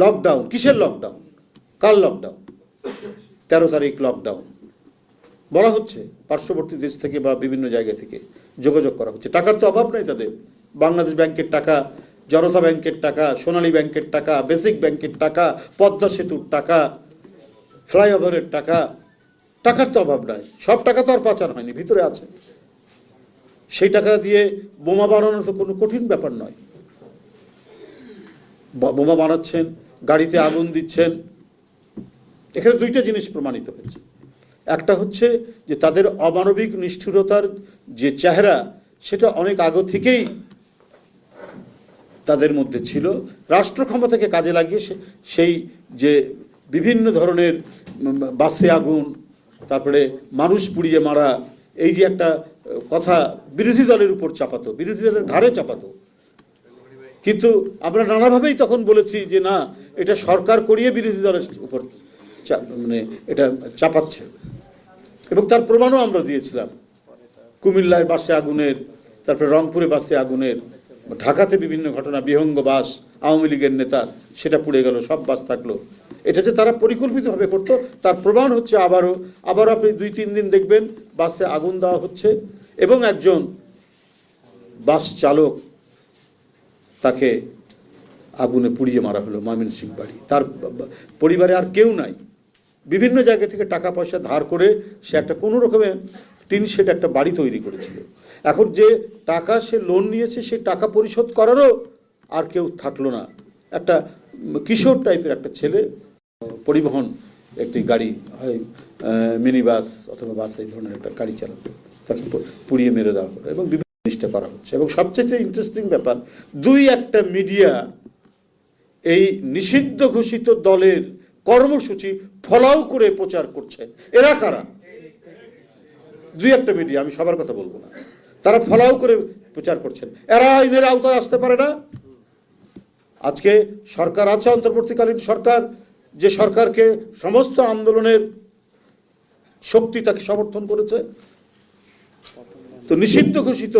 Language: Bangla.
লকডাউন কিসের লকডাউন কার লকডাউন তেরো তারিখ লকডাউন বলা হচ্ছে পার্শ্ববর্তী দেশ থেকে বা বিভিন্ন জায়গা থেকে যোগাযোগ করা হচ্ছে। টাকার তো অভাব নাই তাদের। বাংলাদেশ ব্যাংকের টাকা, জনতা ব্যাংকের টাকা, সোনালী ব্যাংকের টাকা, বেসিক ব্যাংকের টাকা, পদ্মা সেতুর টাকা, ফ্লাইওভারের টাকা, টাকার তো অভাব নাই। সব টাকা তো আর পাচার হয়নি, ভিতরে আছে। সেই টাকা দিয়ে বোমা বানানো তো কোনো কঠিন ব্যাপার নয়। বোমা বানাচ্ছেন গাড়িতে আগুন দিচ্ছেন। এখানে দুইটা জিনিস প্রমাণিত হয়েছে। একটা হচ্ছে যে তাদের অমানবিক নিষ্ঠুরতার যে চেহারা, সেটা অনেক আগে থেকেই তাদের মধ্যে ছিল। রাষ্ট্র ক্ষমতাকে কাজে লাগিয়ে সেই যে বিভিন্ন ধরনের বাসে আগুন, তারপরে মানুষ পুড়িয়ে মারা, এই যে একটা কথা বিরোধী দলের উপর চাপাতো, বিরোধী দলের ঘাড়ে চাপাতো কিন্তু আমরা নানাভাবেই তখন বলেছি যে না, এটা সরকার করিয়ে বিরোধী দলের উপর মানে এটা চাপাচ্ছে। এবং তার প্রমাণও আমরা দিয়েছিলাম। কুমিল্লায় বাসে আগুনের, তারপরে রংপুরে বাসে আগুনের, ঢাকাতে বিভিন্ন ঘটনা, বিহঙ্গ বাস, আওয়ামী লীগের নেতা, সেটা পুড়ে গেল, সব বাস থাকল। এটা যে তারা পরিকল্পিতভাবে করতো, তার প্রমাণ হচ্ছে আবারও আবারও আপনি দুই, তিন দিন দেখবেন, বাসে আগুন দেওয়া হচ্ছে এবং একজন বাস চালক তাকে আগুনে পুড়িয়ে মারা হলো মামিন সিং বাড়ি। তার পরিবারে আর কেউ নাই। বিভিন্ন জায়গা থেকে টাকা পয়সা ধার করে সে একটা কোনো রকমের টিন শেড একটা বাড়ি তৈরি করেছিল। এখন যে টাকা সে লোন নিয়েছে, সে টাকা পরিশোধ করারও আর কেউ থাকল না। একটা কিশোর টাইপের একটা ছেলে, পরিবহন একটি গাড়ি, হয় মিনি বাস অথবা বাস এই ধরনের একটা গাড়ি চালাতো। তাকে পুড়িয়ে মেরে দেওয়া হলো এবং জিনিসটা করা হচ্ছে। এবং সবচেয়ে ইন্টারেস্টিং ব্যাপার, দুই একটা মিডিয়া এই নিষিদ্ধ ঘোষিত দলের কর্মসূচি ফলাও করে প্রচার করছে। এরা কারা? দুই একটা মিডিয়া আমি সবার কথা বলব না। তারা ফলাও করে প্রচার করছেন। এরা আইনের আওতায় আসতে পারে না। আজকে সরকার আছে, অন্তর্বর্তীকালীন সরকার। যে সরকারকে সমস্ত আন্দোলনের শক্তি তাকে সমর্থন করেছে। তো নিষিদ্ধ ঘোষিত